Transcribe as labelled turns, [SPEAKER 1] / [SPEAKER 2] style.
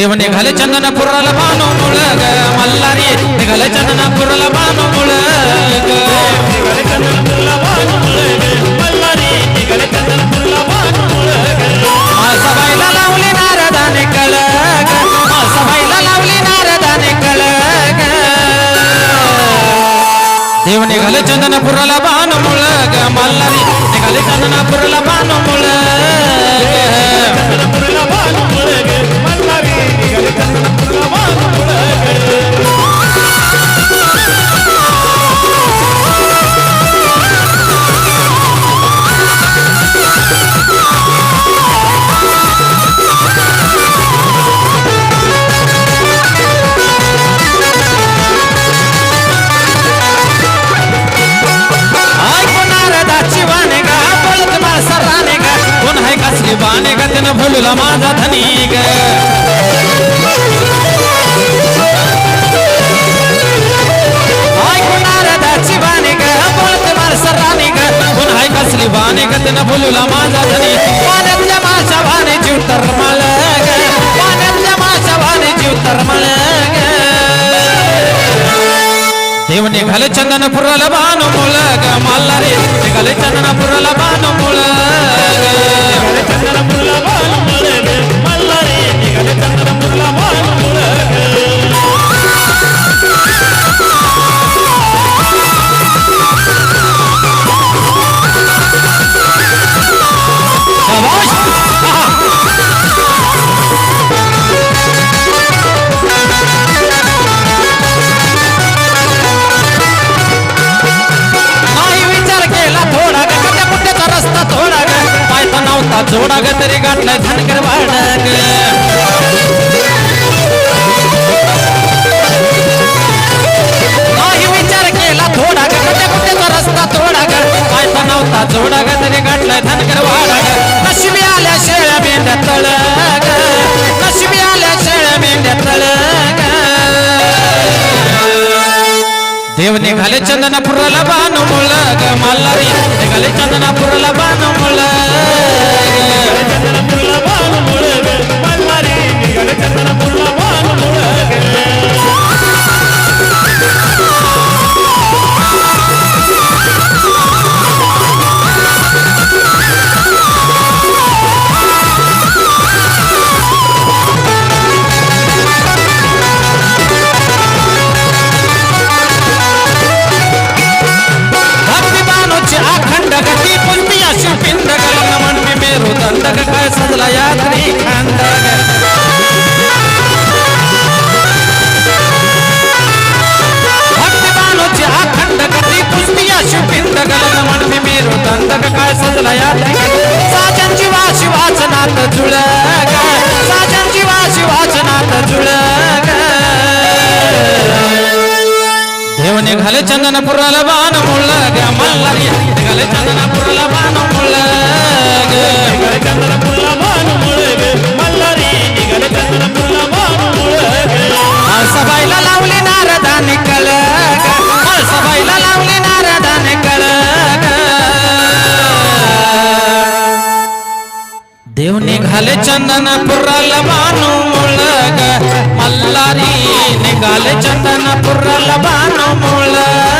[SPEAKER 1] माळसाबाईला लावली नारदाने कळग देव निघाले चंदनपुराला बानो मुळग. मल्हारी. निघाले चंदनपुराला बानो मुळग. माळसाबाईला लावली नारदाने कळग माळसाबाईला लावली नारदाने कळग. देव निघाले चंदनपुराला बाण मुळग मल्हारी. निघाले चंदनपुराला बाण मुळग. बाणे गा भुलला माझा धनी ग. ऐकून नारदाची वाणे गा बोलत माळसराने गा. कोण कसली बाणे गा त्यानं भुलला माझा धनी. पाण्यातल्या माझ्या भाने जीव तर मळ ग. पाण्यातल्या माझ्या भाने जीव तर मळ ग. देव निघाले चंदनपुराला बाण मुळग मल्हारी निघाले चंदनपुराला बाण मुळग जोडा ग तरी गाठलाय धनगर वाड ग नाही विचार केला थोडा ग कट्या रस्ता थोडा ग. पायथा नव्हता जोडा ग तरी गाठलाय धनगर वाड नशिबी आल्या शेळ्या मेंढ्या तळ नशिबी आल्या शेळ्या मेंढ्या तळ ग. देव निघाले चंदनापुराला बाण मुळग मल्हारी निघाले चंदनापुराला बाण मुळग सजला यात्री खांडग भक्ती अखंड गती पुंती अशी गलन म्हणते मेरू दंडक काय सजला यात्री साजनची वाशी वाचनात जुळग साजनची वाशी वाचनात जुळग देव निघाले चंदनपुराला बाण मुळग मल्हारी घाले चंदनपुराला देव निघाले चंदनपुराला बाणू मुळग मल्हारी निघाले चंदनपुराला बाणू मुळग